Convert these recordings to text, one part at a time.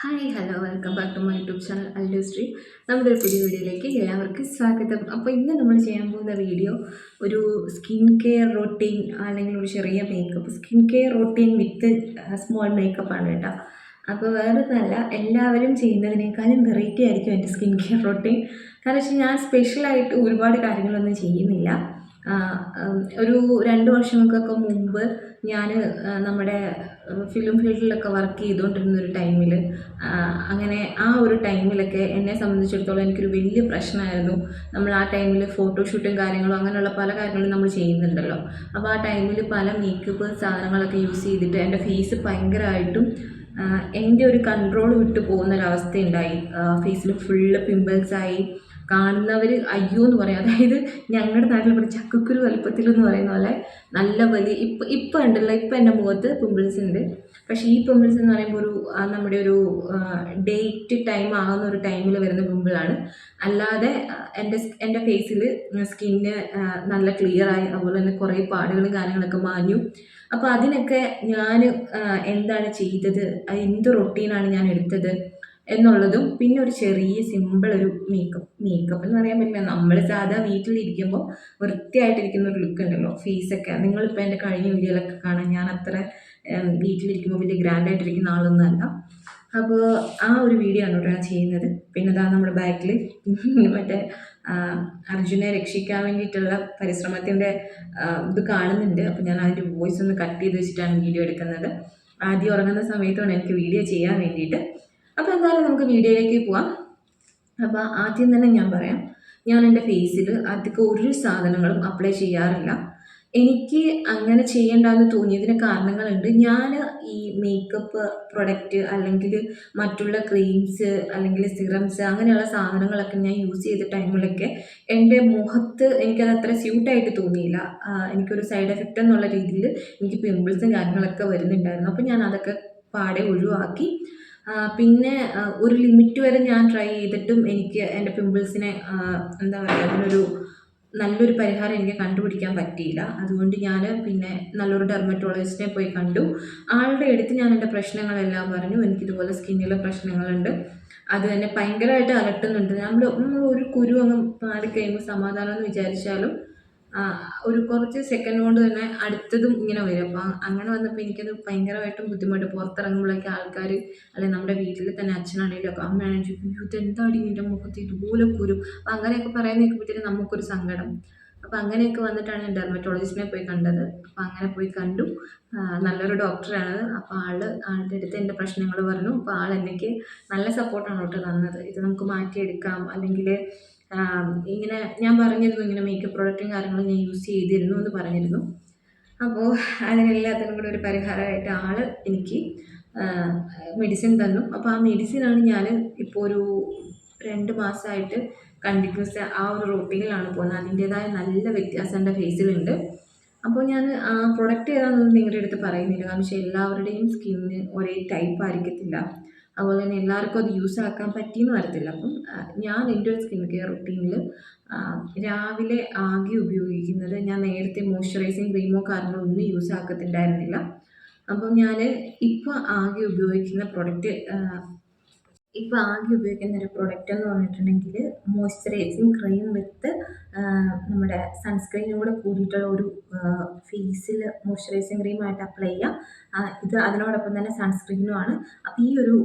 Hi hello welcome back to my YouTube channel Allu Sree നമ്മുടെ ഒരു പുതിയ വീഡിയോയിലേക്ക് എല്ലാവർക്കും സ്വാഗതം. അപ്പോൾ ഇന്ന് നമ്മൾ ചെയ്യാൻ പോകുന്ന വീഡിയോ ഒരു സ്കിൻ കെയർ റൊട്ടീൻ അല്ലെങ്കിൽ ഒരു ചെറിയ makeup skin care routine with small makeup ആണ് കേട്ടോ. അപ്പോൾ വേറെ നല്ല എല്ലാവരും ചെയ്യുന്നതിനേക്കാളും വെറൈറ്റി ആയിരിക്കും എന്റെ സ്കിൻ കെയർ റൊട്ടീൻ. കാരണം വെച്ചാൽ ഞാൻ സ്പെഷ്യലായിട്ട് ഒരുപാട് കാര്യങ്ങളൊന്നും ചെയ്യുന്നില്ല. ഒരു രണ്ട് വർഷങ്ങൾക്കൊക്കെ മുമ്പ് ഞാൻ നമ്മുടെ ഫിലിം ഫീൽഡിലൊക്കെ വർക്ക് ചെയ്തുകൊണ്ടിരുന്ന ഒരു ടൈമിൽ അങ്ങനെ ആ ഒരു ടൈമിലൊക്കെ എന്നെ സംബന്ധിച്ചിടത്തോളം എനിക്കൊരു വലിയ പ്രശ്നമായിരുന്നു നമ്മൾ ആ ടൈമിൽ ഫോട്ടോഷൂട്ടും കാര്യങ്ങളും അങ്ങനെയുള്ള പല കാര്യങ്ങളും നമ്മൾ ചെയ്യുന്നുണ്ടല്ലോ. അപ്പോൾ ആ ടൈമിൽ പല മേക്കപ്പ് സാധനങ്ങളൊക്കെ യൂസ് ചെയ്തിട്ട് എന്റെ ഫേസ് ഭയങ്കരമായിട്ടും എന്റെ ഒരു കൺട്രോൾ വിട്ടു പോകുന്നൊരവസ്ഥ ഉണ്ടായി ഫേസിൽ ഫുള്ള് പിമ്പിൾസായി കാണുന്നവർ അയ്യോ എന്ന് പറയും. അതായത് ഞങ്ങളുടെ നാട്ടിൽ ഇവിടെ ചക്കക്കുരു വലുപ്പത്തിൽ എന്ന് പറയുന്ന പോലെ നല്ല വലിയ ഇപ്പം ഇപ്പം ഉണ്ടല്ലോ. ഇപ്പം എന്റെ മുഖത്ത് പിമ്പിൾസ് ഉണ്ട് പക്ഷേ ഈ പിമ്പിൾസ് എന്ന് പറയുമ്പോൾ ഒരു നമ്മുടെ ഒരു ഡേറ്റ് ടൈം ആകുന്ന ഒരു ടൈമിൽ വരുന്ന പിമ്പിളാണ് അല്ലാതെ എന്റെ എന്റെ ഫേസിൽ സ്കിന്ന് നല്ല ക്ലിയർ ആയി അതുപോലെ തന്നെ കുറേ പാടുകളും കാര്യങ്ങളൊക്കെ മാഞ്ഞു. അപ്പോൾ അതിനൊക്കെ ഞാൻ എന്താണ് ചെയ്തത്? എന്ത് റൊട്ടീനാണ് ഞാൻ എടുത്തത്? എന്നുള്ളതും പിന്നെ ഒരു ചെറിയ സിമ്പിൾ ഒരു മേക്കപ്പ് മേക്കപ്പ് എന്ന് പറയാൻ പറ്റില്ല. നമ്മൾ സാധാ വീട്ടിലിരിക്കുമ്പോൾ വൃത്തിയായിട്ടിരിക്കുന്ന ഒരു ലുക്ക് ഉണ്ടല്ലോ ഫേസൊക്കെ നിങ്ങളിപ്പോൾ എന്റെ കഴിഞ്ഞ വീഡിയോയിലൊക്കെ കാണാം ഞാൻ അത്ര വീട്ടിലിരിക്കുമ്പോൾ വലിയ ഗ്രാൻഡായിട്ടിരിക്കുന്ന ആളൊന്നുമല്ല. അപ്പോൾ ആ ഒരു വീഡിയോ ആണ് കേട്ടോ ഞാൻ ചെയ്യുന്നത്. പിന്നെ ഇതാ നമ്മുടെ ബാക്കിൽ മറ്റേ അർജുനെ രക്ഷിക്കാൻ വേണ്ടിയിട്ടുള്ള പരിശ്രമത്തിന്റെ ഇത് കാണുന്നുണ്ട്. അപ്പോൾ ഞാൻ അതിന്റെ വോയിസ് ഒന്ന് കട്ട് ചെയ്ത് വെച്ചിട്ടാണ് വീഡിയോ എടുക്കുന്നത്. ആദ്യം ഉറങ്ങുന്ന സമയത്താണ് എനിക്ക് വീഡിയോ ചെയ്യാൻ വേണ്ടിയിട്ട്. അപ്പോൾ എന്തായാലും നമുക്ക് വീഡിയോയിലേക്ക് പോവാം. അപ്പോൾ ആദ്യം തന്നെ ഞാൻ പറയാം. ഞാൻ എന്റെ ഫേസിൽ അധികം ഒരു സാധനങ്ങളും അപ്ലൈ ചെയ്യാറില്ല. എനിക്ക് അങ്ങനെ ചെയ്യേണ്ടെന്ന് തോന്നിയതിന് കാരണങ്ങളുണ്ട്. ഞാൻ ഈ മേക്കപ്പ് പ്രൊഡക്റ്റ് അല്ലെങ്കിൽ മറ്റുള്ള ക്രീംസ് അല്ലെങ്കിൽ സിറംസ് അങ്ങനെയുള്ള സാധനങ്ങളൊക്കെ ഞാൻ യൂസ് ചെയ്ത ടൈമിലൊക്കെ എന്റെ മുഖത്ത് എനിക്കത് അത്ര സ്യൂട്ടായിട്ട് തോന്നിയില്ല. എനിക്കൊരു സൈഡ് എഫക്റ്റ് എന്നുള്ള രീതിയിൽ എനിക്ക് പിമ്പിൾസും കാര്യങ്ങളൊക്കെ വരുന്നുണ്ടായിരുന്നു. അപ്പോൾ ഞാൻ അതൊക്കെ പാടെ ഒഴിവാക്കി. പിന്നെ ഒരു ലിമിറ്റ് വരെ ഞാൻ ട്രൈ ചെയ്തിട്ടും എനിക്ക് എന്റെ പിമ്പിൾസിനെ എന്താ പറയുക അതിനൊരു നല്ലൊരു പരിഹാരം എനിക്ക് കണ്ടുപിടിക്കാൻ പറ്റിയില്ല. അതുകൊണ്ട് ഞാൻ പിന്നെ നല്ലൊരു ഡെർമറ്റോളജിസ്റ്റിനെ പോയി കണ്ടു. ആളുടെ അടുത്ത് ഞാൻ എന്റെ പ്രശ്നങ്ങളെല്ലാം പറഞ്ഞു. എനിക്കിതുപോലെ സ്കിന്നിലെ പ്രശ്നങ്ങളുണ്ട്. അത് തന്നെ ഭയങ്കരമായിട്ട് അലട്ടുന്നുണ്ട്. നമ്മൾ നമ്മൾ ഒരു കുരു അങ്ങ് മാറിക്കഴിയുമ്പോൾ സമാധാനം എന്ന് വിചാരിച്ചാലും ഒരു കുറച്ച് സെക്കൻഡ് കൊണ്ട് തന്നെ അടുത്തതും ഇങ്ങനെ വരും. അപ്പം അങ്ങനെ വന്നപ്പോൾ എനിക്കത് ഭയങ്കരമായിട്ടും ബുദ്ധിമുട്ട്. പുറത്തിറങ്ങുമ്പോഴേക്ക് ആൾക്കാർ അല്ലെങ്കിൽ നമ്മുടെ വീട്ടിൽ തന്നെ അച്ഛനാണെങ്കിലും ഒക്കെ അമ്മയാണെങ്കിലും ചോദിക്കും ഇത് എന്താടി നിന്റെ മുഖത്ത് ഇതുപോലെ കുരു? അപ്പം അങ്ങനെയൊക്കെ പറയാൻ നിൽക്കുമ്പോഴത്തേക്കും നമുക്കൊരു സങ്കടം. അപ്പം അങ്ങനെയൊക്കെ വന്നിട്ടാണ് ഞാൻ ഡെർമറ്റോളജിസ്റ്റിനെ പോയി കണ്ടത്. അപ്പം അങ്ങനെ പോയി കണ്ടു. നല്ലൊരു ഡോക്ടറാണ് അപ്പോൾ ആൾ ആളുടെ അടുത്ത് എന്റെ പ്രശ്നങ്ങൾ പറഞ്ഞു. അപ്പോൾ ആൾ എനിക്ക് നല്ല സപ്പോർട്ടാണ് കേട്ടോ തന്നത്. ഇത് നമുക്ക് മാറ്റിയെടുക്കാം. അല്ലെങ്കിൽ ഇങ്ങനെ ഞാൻ പറഞ്ഞിരുന്നു ഇങ്ങനെ മേക്കപ്പ് പ്രോഡക്റ്റും കാര്യങ്ങളും ഞാൻ യൂസ് ചെയ്തിരുന്നു എന്ന് പറഞ്ഞിരുന്നു. അപ്പോൾ അതിനെല്ലാത്തിനും കൂടെ ഒരു പരിഹാരമായിട്ട് ആൾ എനിക്ക് മെഡിസിൻ തന്നു. അപ്പോൾ ആ മെഡിസിനാണ് ഞാൻ ഇപ്പോൾ ഒരു രണ്ട് മാസമായിട്ട് കണ്ടിന്യൂസ് ആ ഒരു റൂട്ടീനിലാണ് പോകുന്നത്. അതിന്റേതായ നല്ല വ്യത്യാസം എന്റെ ഫേസിലുണ്ട് അപ്പോൾ ഞാൻ ആ പ്രൊഡക്റ്റ് ഏതാണെന്നൊന്നും നിങ്ങളുടെ അടുത്ത് പറയുന്നില്ല. കാരണം പക്ഷേ എല്ലാവരുടെയും സ്കിന്ന് ഒരേ ടൈപ്പ് ആയിരിക്കത്തില്ല. അതുപോലെ തന്നെ എല്ലാവർക്കും അത് യൂസ് ആക്കാൻ പറ്റിയെന്ന് വരത്തില്ല. അപ്പം ഞാൻ എന്റെ ഒരു സ്കിൻ കെയർ റുട്ടീനിൽ രാവിലെ ആകെ ഉപയോഗിക്കുന്നത് ഞാൻ നേരത്തെ മോയ്സ്ചറൈസിങ് ക്രീമോ കാരണമോ ഒന്നും യൂസ് ആക്കത്തിണ്ടായിരുന്നില്ല അപ്പം ഞാൻ ഇപ്പോൾ ആകെ ഉപയോഗിക്കുന്ന പ്രൊഡക്റ്റ് ഇപ്പോൾ ആകെ ഉപയോഗിക്കുന്ന ഒരു പ്രോഡക്റ്റ് എന്ന് പറഞ്ഞിട്ടുണ്ടെങ്കിൽ മോയ്സ്ചറൈസിങ് ക്രീം വിത്ത് നമ്മുടെ സൺസ്ക്രീനും കൂടെ കൂടിയിട്ടുള്ള ഒരു ഫേസിൽ മോയ്സ്ചറൈസിങ് ക്രീമായിട്ട് അപ്ലൈ ചെയ്യാം. ഇത് അതിനോടൊപ്പം തന്നെ സൺസ്ക്രീനുമാണ് അപ്പോൾ ഈ ഒരു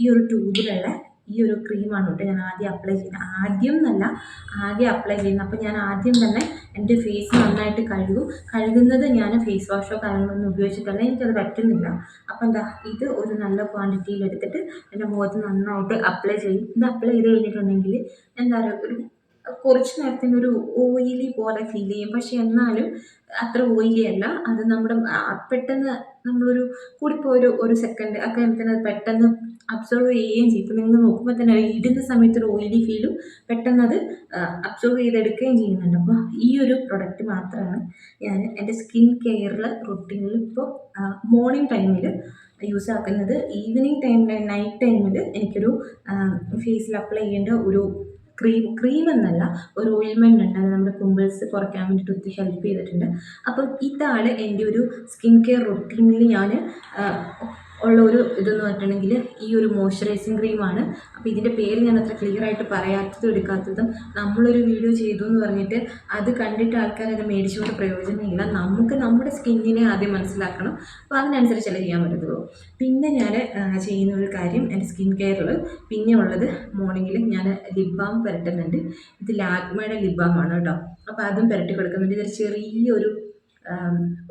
ഈ ഒരു ട്യൂബിലുള്ള ഈ ഒരു ക്രീമാണ് കേട്ടോ ഞാൻ ആദ്യം അപ്ലൈ ചെയ്യുന്നത് ആദ്യം എന്നല്ല ആകെ അപ്ലൈ ചെയ്യുന്നത് അപ്പോൾ ഞാൻ ആദ്യം തന്നെ എന്റെ ഫേസ് നന്നായിട്ട് കഴുകും. കഴുകുന്നത് ഞാൻ ഫേസ് വാഷോ കാര്യങ്ങളൊന്നും ഉപയോഗിച്ചിട്ടല്ല. എനിക്കത് പറ്റുന്നില്ല. അപ്പോൾ എന്താ ഇത് ഒരു നല്ല ക്വാണ്ടിറ്റിയിൽ എടുത്തിട്ട് എന്റെ മുഖത്ത് നന്നായിട്ട് അപ്ലൈ ചെയ്യും. ഇത് അപ്ലൈ ചെയ്ത് കഴിഞ്ഞിട്ടുണ്ടെങ്കിൽ എന്താ പറയുക ഒരു കുറച്ച് നേരത്തിന് ഒരു ഓയിലി പോലെ ഫീൽ ചെയ്യും. പക്ഷെ എന്നാലും അത്ര ഓയിലി അല്ല. അത് നമ്മുടെ പെട്ടെന്ന് നമ്മളൊരു കൂടിപ്പോ ഒരു ഒരു സെക്കൻഡ് ആ കാര്യത്തിന് അത് പെട്ടെന്ന് അബ്സോർവ് ചെയ്യുകയും ചെയ്യും. നിങ്ങൾ നോക്കുമ്പോൾ തന്നെ ഇടുന്ന സമയത്ത് ഒരു ഓയിലി ഫീലും പെട്ടെന്ന് അത് അബ്സോർവ് ചെയ്തെടുക്കുകയും ചെയ്യുന്നുണ്ട്. അപ്പോൾ ഈ ഒരു പ്രൊഡക്റ്റ് മാത്രമാണ് ഞാൻ എന്റെ സ്കിൻ കെയറിൽ റൊട്ടീനിൽ ഇപ്പോൾ മോർണിംഗ് ടൈമിൽ യൂസ് ആക്കുന്നത്. ഈവനിങ് ടൈമിൽ നൈറ്റ് ടൈമിൽ എനിക്കൊരു ഫേസിൽ അപ്ലൈ ചെയ്യേണ്ട ഒരു ക്രീം ക്രീം എന്നല്ല ഒരു ഓയിൽമെന്റ് ഉണ്ട്. അത് നമ്മുടെ പിമ്പിൾസ് കുറയ്ക്കാൻ വേണ്ടിയിട്ട് ഒത്തിരി ഹെൽപ്പ് ചെയ്തിട്ടുണ്ട്. അപ്പം ഇതാണ് എന്റെ ഒരു സ്കിൻ കെയർ റൊട്ടീനിൽ ഞാൻ ഉള്ള ഒരു ഇതെന്ന് പറഞ്ഞിട്ടുണ്ടെങ്കിൽ ഈ ഒരു മോയ്സ്ചറൈസിങ് ക്രീമാണ്. അപ്പോൾ ഇതിന്റെ പേര് ഞാൻ അത്ര ക്ലിയർ ആയിട്ട് പറയാത്തതും എടുക്കാത്തതും നമ്മളൊരു വീഡിയോ ചെയ്തു എന്ന് പറഞ്ഞിട്ട് അത് കണ്ടിട്ട് ആൾക്കാർ അത് മേടിച്ചുകൊണ്ട് പ്രയോജനമില്ല. നമുക്ക് നമ്മുടെ സ്കിന്നിനെ ആദ്യം മനസ്സിലാക്കണം. അപ്പോൾ അതിനനുസരിച്ചല്ലേ ചെയ്യാൻ പറ്റത്തുള്ളൂ. പിന്നെ ഞാൻ ചെയ്യുന്ന ഒരു കാര്യം എന്റെ സ്കിൻ കെയറിൽ പിന്നെ ഉള്ളത് മോർണിംഗിൽ ഞാൻ ലിപ് ബാം പുരട്ടുന്നുണ്ട്. ഇത് ലാക്മയുടെ ലിപ് ബാമാണ് കേട്ടോ. അപ്പോൾ അതും പുരട്ടി കൊടുക്കുന്നുണ്ട്. ഇതൊരു ചെറിയൊരു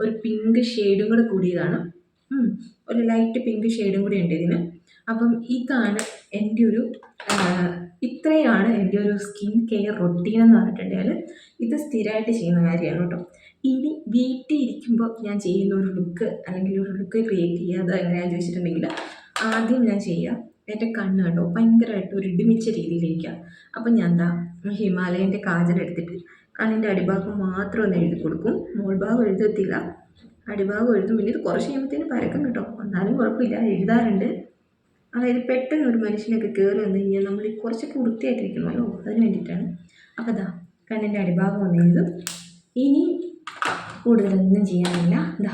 ഒരു പിങ്ക് ഷെയ്ഡും കൂടെ കൂടിയതാണ്. ഒരു ലൈറ്റ് പിങ്ക് ഷെയ്ഡും കൂടി ഉണ്ട് ഇതിന്. അപ്പം ഇതാണ് എന്റെ ഒരു ഇത്രയാണ് എന്റെ ഒരു സ്കിൻ കെയർ റൊട്ടീൻ എന്ന് പറഞ്ഞിട്ടുണ്ടെങ്കിൽ ഇത് സ്ഥിരമായിട്ട് ചെയ്യുന്ന കാര്യമാണ് കേട്ടോ. ഇനി വീട്ടിൽ ഇരിക്കുമ്പോൾ ഞാൻ ചെയ്യുന്ന ഒരു ലുക്ക് അല്ലെങ്കിൽ ഒരു ലുക്ക് ക്രിയേറ്റ് ചെയ്യുക അത് എങ്ങനെയാണെന്ന് ചോദിച്ചിട്ടുണ്ടെങ്കിൽ ആദ്യം ഞാൻ ചെയ്യുക. എന്റെ കണ്ണ് കണ്ടോ ഭയങ്കരമായിട്ട് ഒരു ഇടിമിച്ച രീതിയിലിരിക്കുക. അപ്പം ഞാൻ എന്താ ഹിമാലയന്റെ കാജൽ എടുത്തിട്ട് കണ്ണിന്റെ അടിഭാഗം മാത്രം ഒന്ന് എഴുതി കൊടുക്കും. മുൾഭാഗം എഴുതത്തില്ല. അടിഭാഗം എഴുതും. പിന്നെ ഇത് കുറച്ച് കഴിയുമ്പോഴത്തേന് പരക്കും കേട്ടോ. എന്നാലും കുഴപ്പമില്ല. എഴുതാറുണ്ട്. അതായത് പെട്ടെന്ന് ഒരു മനുഷ്യനൊക്കെ കയറി വന്നു കഴിഞ്ഞാൽ നമ്മൾ കുറച്ചൊക്കെ വൃത്തിയായിട്ടിരിക്കണമല്ലോ അതിന് വേണ്ടിയിട്ടാണ്. അപ്പോൾ ദാ കണ്ണിന്റെ അടിഭാഗം ഒന്ന് എഴുതും. ഇനി കൂടുതലൊന്നും ചെയ്യാനില്ല. ദാ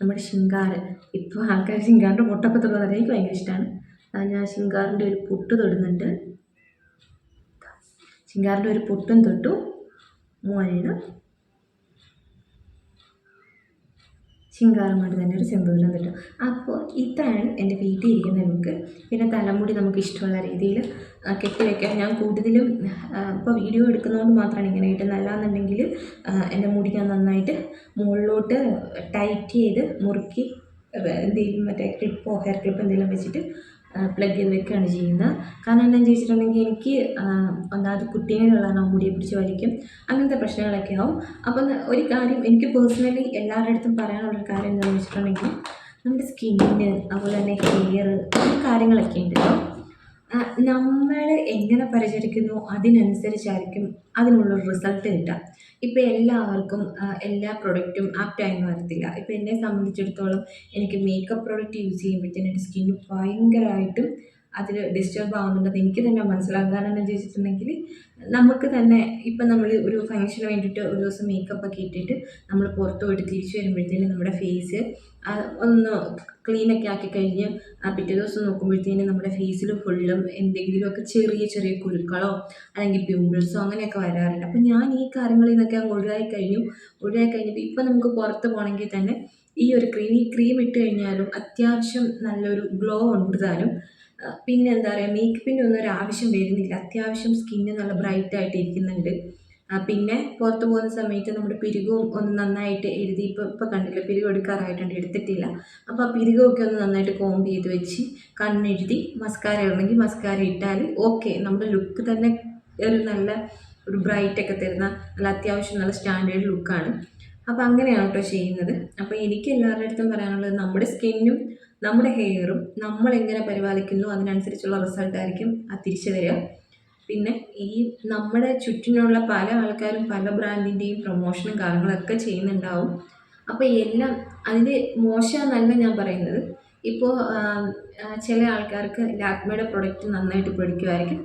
നമ്മുടെ ശിങ്കാർ ഇപ്പോൾ ആൾക്കാർ ശിങ്കാറിന്റെ പൊട്ടൊക്കെ തൊടുന്നത് എനിക്ക് ഭയങ്കര ഇഷ്ടമാണ് ഞാൻ ശിങ്കാറിന്റെ ഒരു പുട്ട് തൊടുന്നുണ്ട്. ശിങ്കാറിന്റെ ഒരു പുട്ടും തൊട്ടു. മുകളിൽ ശിങ്കാരം കൊണ്ട് തന്നെ ഒരു സിന്ദൂരം കിട്ടും. അപ്പോൾ ഇതാണ് എന്റെ വീട്ടിൽ ഇരിക്കുന്ന ലുക്ക്. പിന്നെ തലമുടി നമുക്ക് ഇഷ്ടമുള്ള രീതിയിൽ കെട്ടി വയ്ക്കാം ഞാൻ കൂടുതലും ഇപ്പോൾ വീഡിയോ എടുക്കുന്നതുകൊണ്ട് മാത്രമാണ് ഇങ്ങനെ കിട്ടുന്നത്. അല്ലാന്നുണ്ടെങ്കിൽ എന്റെ മുടി ഞാൻ നന്നായിട്ട് മുകളിലോട്ട് ടൈറ്റ് ചെയ്ത് മുറുക്കി എന്തെങ്കിലും മറ്റേ ക്ലിപ്പോ ഹെയർ ക്ലിപ്പ് എന്തെങ്കിലും വെച്ചിട്ട് പ്ലഗ് ചെയ്ത് വെക്കുകയാണ് ചെയ്യുന്നത്. കാരണം എന്താണെന്ന് ചോദിച്ചിട്ടുണ്ടെങ്കിൽ എനിക്ക് ഒന്നാമത് കുട്ടീനെയുള്ളതാണ് മുടിയെ പിടിച്ച് വലിക്കും അങ്ങനത്തെ പ്രശ്നങ്ങളൊക്കെ ആവും. അപ്പം ഒരു കാര്യം എനിക്ക് പേഴ്സണലി എല്ലാവരുടെ അടുത്തും പറയാനുള്ളൊരു കാര്യം എന്താണെന്ന് വെച്ചിട്ടുണ്ടെങ്കിൽ നമ്മുടെ സ്കിന്നിന് അതുപോലെ തന്നെ ഹെയർ കാര്യങ്ങളൊക്കെ ഉണ്ട് കേട്ടോ നമ്മൾ എങ്ങനെ പരിചരിക്കുന്നു അതിനനുസരിച്ചായിരിക്കും അതിനുള്ള റിസൾട്ട് കിട്ടുക. ഇപ്പോൾ എല്ലാവർക്കും എല്ലാ പ്രൊഡക്റ്റും ആപ്റ്റായെന്ന് വരത്തില്ല. ഇപ്പോൾ എന്നെ സംബന്ധിച്ചിടത്തോളം എനിക്ക് മേക്കപ്പ് പ്രൊഡക്റ്റ് യൂസ് ചെയ്യുമ്പോഴത്തേനും എന്റെ സ്കിന്ന് ഭയങ്കരമായിട്ടും അതിൽ ഡിസ്റ്റർബ് ആവുന്നുണ്ടെന്ന് എനിക്ക് തന്നെ മനസ്സിലാകും. കാരണം എന്താ ചോദിച്ചിട്ടുണ്ടെങ്കിൽ നമുക്ക് തന്നെ ഇപ്പം നമ്മൾ ഒരു ഫംഗ്ഷന് വേണ്ടിയിട്ട് ഒരു ദിവസം മേക്കപ്പ് ഒക്കെ ഇട്ടിട്ട് നമ്മൾ പുറത്ത് പോയിട്ട് തിരിച്ചു വരുമ്പോഴത്തേനും നമ്മുടെ ഫേസ് ഒന്ന് ക്ലീനൊക്കെ ആക്കി കഴിഞ്ഞ് പിറ്റേ ദിവസം നോക്കുമ്പോഴത്തേനും നമ്മുടെ ഫേസിൽ ഫുള്ളും എന്തെങ്കിലുമൊക്കെ ചെറിയ ചെറിയ കുരുക്കളോ അല്ലെങ്കിൽ പിമ്പിൾസോ അങ്ങനെയൊക്കെ വരാറുണ്ട്. അപ്പം ഞാൻ ഈ കാര്യങ്ങളിൽ നിന്നൊക്കെ ഒഴിവായി കഴിഞ്ഞു. ഒഴിവായി കഴിഞ്ഞപ്പോൾ ഇപ്പം നമുക്ക് പുറത്ത് പോകണമെങ്കിൽ തന്നെ ഈ ഒരു ക്രീം ഈ ക്രീം ഇട്ട് കഴിഞ്ഞാലും അത്യാവശ്യം നല്ലൊരു ഗ്ലോ ഉണ്ട് താനും. ആ, പിന്നെ എന്താ പറയുക മേക്കപ്പിന്റെ ഒന്നും ഒരു ആവശ്യം വരുന്നില്ല. അത്യാവശ്യം സ്കിന്ന് നല്ല ബ്രൈറ്റ് ആയിട്ട് ഇരിക്കുന്നുണ്ട്. പിന്നെ പുറത്ത് പോകുന്ന സമയത്ത് നമ്മുടെ പിരികവും ഒന്ന് നന്നായിട്ട് എഴുതി ഇപ്പോൾ ഇപ്പോൾ കണ്ടില്ല പിരികം എടുക്കാറായിട്ടുണ്ട് എടുത്തിട്ടില്ല. അപ്പോൾ ആ പിരികമൊക്കെ ഒന്ന് നന്നായിട്ട് കോമ്പ് ചെയ്ത് വെച്ച് കണ്ണെഴുതി മസ്കാര ഇടണമെങ്കിൽ മസ്കാര ഇട്ടാൽ ഓക്കെ നമ്മുടെ ലുക്ക് തന്നെ ഒരു നല്ല ഒരു ബ്രൈറ്റൊക്കെ തരുന്ന നല്ല അത്യാവശ്യം നല്ല സ്റ്റാൻഡേർഡ് ലുക്കാണ് അപ്പോൾ അങ്ങനെയാണ് കേട്ടോ ചെയ്യുന്നത്. അപ്പോൾ എനിക്ക് എല്ലാവരുടെ അടുത്തും പറയാനുള്ളത് നമ്മുടെ സ്കിന്നും നമ്മുടെ ഹെയറും നമ്മൾ എങ്ങനെ പരിപാലിക്കുന്നു അതിനനുസരിച്ചുള്ള റിസൾട്ട് ആയിരിക്കും തിരിച്ചു തരിക പിന്നെ ഈ നമ്മുടെ ചുറ്റിനുള്ള പല ആൾക്കാരും പല ബ്രാൻഡിന്റെയും പ്രൊമോഷനും കാര്യങ്ങളൊക്കെ ചെയ്യുന്നുണ്ടാവും. അപ്പോൾ എല്ലാം അതിന് മോശമെന്നല്ല ഞാൻ പറയുന്നത്. ഇപ്പോൾ ചില ആൾക്കാർക്ക് ലാക്മയുടെ പ്രൊഡക്റ്റ് നന്നായിട്ട് പിടിക്കുമായിരിക്കും.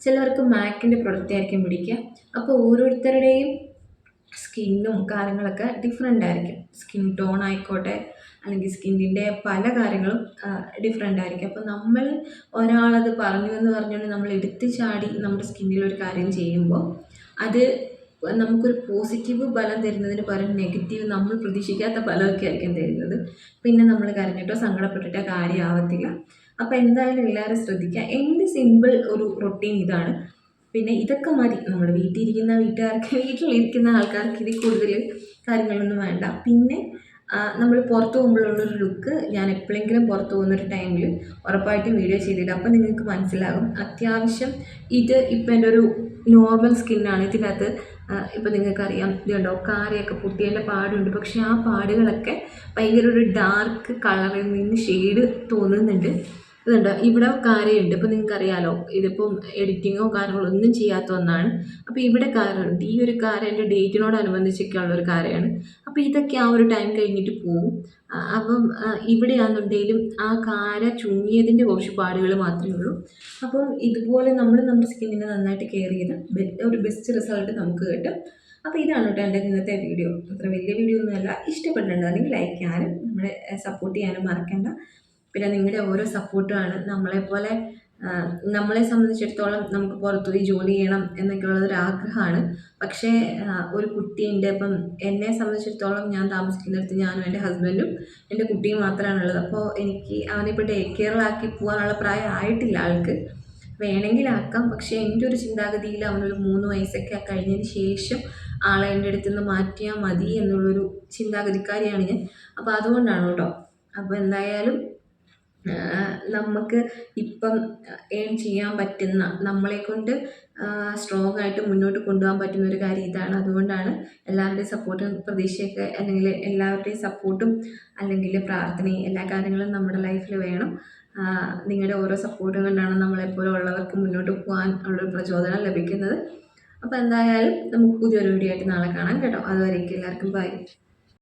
ചിലവർക്ക് മാക്കിന്റെ പ്രൊഡക്റ്റ് ആയിരിക്കും പിടിക്കുക. അപ്പോൾ ഓരോരുത്തരുടെയും സ്കിന്നും കാര്യങ്ങളൊക്കെ ഡിഫറെന്റ് ആയിരിക്കും. സ്കിൻ ടോൺ ആയിക്കോട്ടെ അല്ലെങ്കിൽ സ്കിന്നിന്റെ പല കാര്യങ്ങളും ഡിഫറെന്റ് ആയിരിക്കും. അപ്പോൾ നമ്മൾ ഒരാളത് പറഞ്ഞു എന്ന് പറഞ്ഞുകൊണ്ട് നമ്മൾ എടുത്ത് ചാടി നമ്മുടെ സ്കിന്നിൽ ഒരു കാര്യം ചെയ്യുമ്പോൾ അത് നമുക്കൊരു പോസിറ്റീവ് ഫലം തരുന്നതിന് പകരം നെഗറ്റീവ് നമ്മൾ പ്രതീക്ഷിക്കാത്ത ഫലമൊക്കെ ആയിരിക്കും തരുന്നത്. പിന്നെ നമ്മൾ കരഞ്ഞിട്ടോ സങ്കടപ്പെട്ടിട്ടോ കാര്യമാവത്തില്ല. അപ്പോൾ എന്തായാലും എല്ലാവരും ശ്രദ്ധിക്കുക. എന്റെ സിമ്പിൾ ഒരു റൊട്ടീൻ ഇതാണ്. പിന്നെ ഇതൊക്കെ മതി. നമ്മൾ വീട്ടിലിരിക്കുന്ന വീട്ടുകാർക്ക് വീട്ടിലിരിക്കുന്ന ആൾക്കാർക്ക് ഇതിൽ കൂടുതൽ കാര്യങ്ങളൊന്നും വേണ്ട. പിന്നെ നമ്മൾ പുറത്ത് പോകുമ്പോഴുള്ളൊരു ലുക്ക് ഞാൻ എപ്പോഴെങ്കിലും പുറത്ത് പോകുന്നൊരു ടൈമിൽ ഉറപ്പായിട്ടും വീഡിയോ ചെയ്തിട്ട് അപ്പോൾ നിങ്ങൾക്ക് മനസ്സിലാകും. അത്യാവശ്യം ഇത് ഇപ്പം എന്റെ ഒരു നോർമൽ സ്കിന്നാണ് ഇതിനകത്ത് ഇപ്പം നിങ്ങൾക്കറിയാം. ഇത് കണ്ടോ? കാരയൊക്കെ പൊട്ടിയതിന്റെ പാടുണ്ട്. പക്ഷേ ആ പാടുകളൊക്കെ ഭയങ്കര ഒരു ഡാർക്ക് കളറിൽ നിന്ന് ഷെയ്ഡ് തോന്നുന്നുണ്ട്. ഇതുണ്ട്. ഇവിടെ കാര്യമുണ്ട് ഇപ്പം നിങ്ങൾക്കറിയാലോ ഇതിപ്പം എഡിറ്റിങ്ങോ കാര്യങ്ങളോ ഒന്നും ചെയ്യാത്ത ഒന്നാണ്. അപ്പോൾ ഇവിടെ കാര്യമുണ്ട് ഈ ഒരു കാര്യം എന്റെ ഡേറ്റിനോടനുബന്ധിച്ചൊക്കെയുള്ള ഒരു കാര്യമാണ് അപ്പോൾ ഇതൊക്കെ ആ ഒരു ടൈം കഴിഞ്ഞിട്ട് പോവും. അപ്പം ഇവിടെയാണെന്നുണ്ടെങ്കിലും ആ കാര ചുങ്ങിയതിന്റെ കുറച്ച് പാടുകൾ മാത്രമേ ഉള്ളൂ. അപ്പം ഇതുപോലെ നമ്മൾ നമ്മുടെ സ്കിന്നിനെ നന്നായിട്ട് കെയർ ചെയ്ത് ഒരു ബെസ്റ്റ് റിസൾട്ട് നമുക്ക് കിട്ടും. അപ്പോൾ ഇതാണ് കേട്ടോ എന്റെ ഇന്നത്തെ വീഡിയോ അത്ര വലിയ വീഡിയോ ഒന്നുമല്ല. ഇഷ്ടപ്പെട്ടിട്ടുണ്ടെങ്കിൽ ലൈക്ക് ചെയ്യാനും നമ്മളെ സപ്പോർട്ട് ചെയ്യാനും മറക്കണ്ട. പിന്നെ നിങ്ങളുടെ ഓരോ സപ്പോർട്ടുമാണ് പോലെ നമ്മളെ സംബന്ധിച്ചിടത്തോളം നമുക്ക് പുറത്തുപോയി ജോലി ചെയ്യണം എന്നൊക്കെ ഉള്ളതൊരു ആഗ്രഹമാണ്. പക്ഷേ ഒരു കുട്ടിയുണ്ട് അപ്പം എന്നെ സംബന്ധിച്ചിടത്തോളം ഞാൻ താമസിക്കുന്നിടത്ത് ഞാനും എന്റെ ഹസ്ബൻഡും എന്റെ കുട്ടിയും മാത്രമാണുള്ളത്. അപ്പോൾ എനിക്ക് അവനെ ഇപ്പോൾ ഡേ കെയറിലാക്കി പോകാനുള്ള പ്രായം ആയിട്ടില്ല ആൾക്ക്. വേണമെങ്കിൽ ആക്കാം പക്ഷേ എന്റെ ഒരു ചിന്താഗതിയിൽ അവനൊരു മൂന്ന് വയസ്സൊക്കെ കഴിഞ്ഞതിന് ശേഷം ആളെ എന്റെ അടുത്ത് നിന്ന് മാറ്റിയാൽ മതി എന്നുള്ളൊരു ചിന്താഗതിക്കാരിയാണ് ഞാൻ. അപ്പോൾ അതുകൊണ്ടാണ് കേട്ടോ അപ്പോൾ എന്തായാലും നമുക്ക് ഇപ്പം ഏൺ ചെയ്യാൻ പറ്റുന്ന നമ്മളെക്കൊണ്ട് സ്ട്രോങ് ആയിട്ട് മുന്നോട്ട് കൊണ്ടുപോകാൻ പറ്റുന്ന ഒരു കാര്യം ഇതാണ്. അതുകൊണ്ടാണ് എല്ലാവരുടെയും സപ്പോർട്ടും പ്രതീക്ഷയൊക്കെ അല്ലെങ്കിൽ എല്ലാവരുടെയും സപ്പോർട്ടും അല്ലെങ്കിൽ പ്രാർത്ഥനയും എല്ലാ കാര്യങ്ങളും നമ്മുടെ ലൈഫിൽ വേണം. നിങ്ങളുടെ ഓരോ സപ്പോർട്ടും കൊണ്ടാണ് നമ്മളെപ്പോലെ ഉള്ളവർക്ക് മുന്നോട്ട് പോകാൻ ഉള്ളൊരു പ്രചോദനം ലഭിക്കുന്നത്. അപ്പോൾ എന്തായാലും നമുക്ക് പുതിയൊരു വീഡിയോ ആയിട്ട് നാളെ കാണാം കേട്ടോ. അതുവരേക്കും എല്ലാവർക്കും ബൈ